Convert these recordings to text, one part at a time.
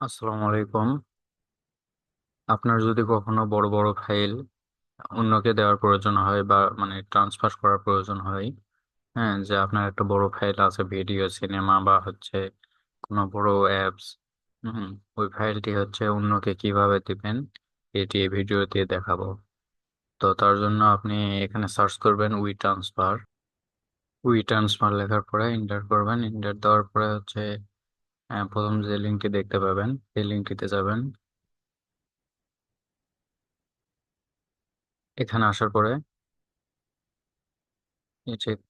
আসসালামু আলাইকুম। আপনার যদি কখনো বড় বড় ফাইল অন্যকে দেওয়ার প্রয়োজন হয় বা মানে ট্রান্সফার করার প্রয়োজন হয় হ্যাঁ যে আপনার একটা বড় ফাইল আছে, ভিডিও, সিনেমা বা হচ্ছে কোনো বড় অ্যাপস, হুম, ওই ফাইলটি হচ্ছে অন্যকে কীভাবে দিবেন, এটি এই ভিডিওতে দেখাবো। তো তার জন্য আপনি এখানে সার্চ করবেন উই ট্রান্সফার উই ট্রান্সফার লেখার পরে এন্টার করবেন। এন্টার দেওয়ার পরে হচ্ছে আহ, প্রথম যে লিঙ্কটি দেখতে পাবেন সেই লিঙ্কটিতে যাবেন। এখানে আসার পরে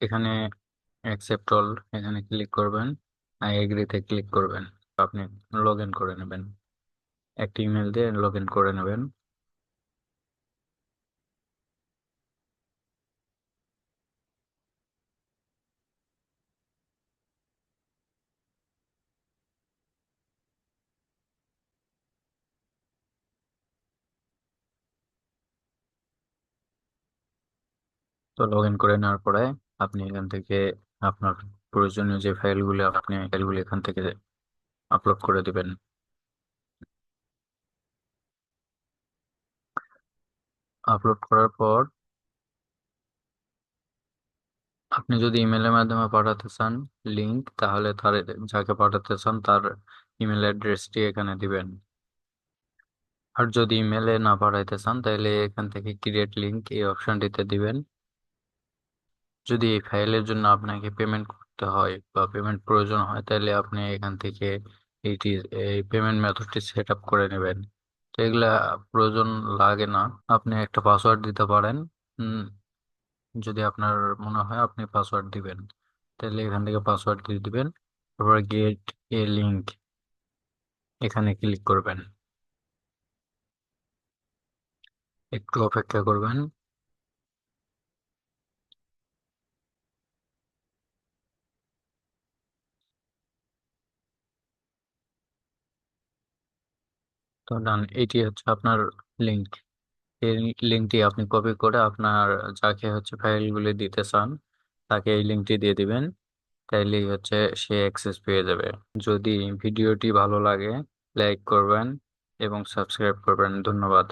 এখানে অ্যাকসেপ্ট অল এখানে ক্লিক করবেন আই এগ্রিতে ক্লিক করবেন। আপনি লগ ইন করে নেবেন। একটি ইমেল দিয়ে লগ ইন করে নেবেন। তো লগ ইন করে নেওয়ার পরে আপনি এখান থেকে আপনার প্রয়োজনীয় যে ফাইলগুলো আপনি ফাইলগুলো এখান থেকে আপলোড করে দিবেন। আপলোড করার পর আপনি যদি ইমেলের মাধ্যমে পাঠাতে চান লিঙ্ক তাহলে তার যাকে পাঠাতে চান তার ইমেল অ্যাড্রেসটি এখানে দিবেন। আর যদি ইমেলে না পাঠাইতে চান, তাহলে এখান থেকে ক্রিয়েট লিঙ্ক এই অপশনটিতে দিবেন। যদি এই ফাইলের জন্য আপনাকে পেমেন্ট করতে হয় বা পেমেন্ট প্রয়োজন হয়, তাহলে আপনি এখান থেকে এইটি এই পেমেন্ট মেথডটি সেট আপ করে নেবেন। তো এগুলা প্রয়োজন লাগে না। আপনি একটা পাসওয়ার্ড দিতে পারেন। যদি আপনার মনে হয় আপনি পাসওয়ার্ড দিবেন। তাহলে এখান থেকে পাসওয়ার্ড দিয়ে দিবেন। তারপর গেট এ লিঙ্ক এখানে ক্লিক করবেন। একটু অপেক্ষা করবেন। তো ডান, এটি হচ্ছে আপনার লিঙ্ক এই লিঙ্কটি আপনি কপি করে আপনার যাকে হচ্ছে ফাইলগুলি দিতে চান, তাকে এই লিঙ্কটি দিয়ে দিবেন। তাইলেই হচ্ছে সে অ্যাক্সেস পেয়ে যাবে। যদি ভিডিওটি ভালো লাগে লাইক করবেন এবং সাবস্ক্রাইব করবেন। ধন্যবাদ।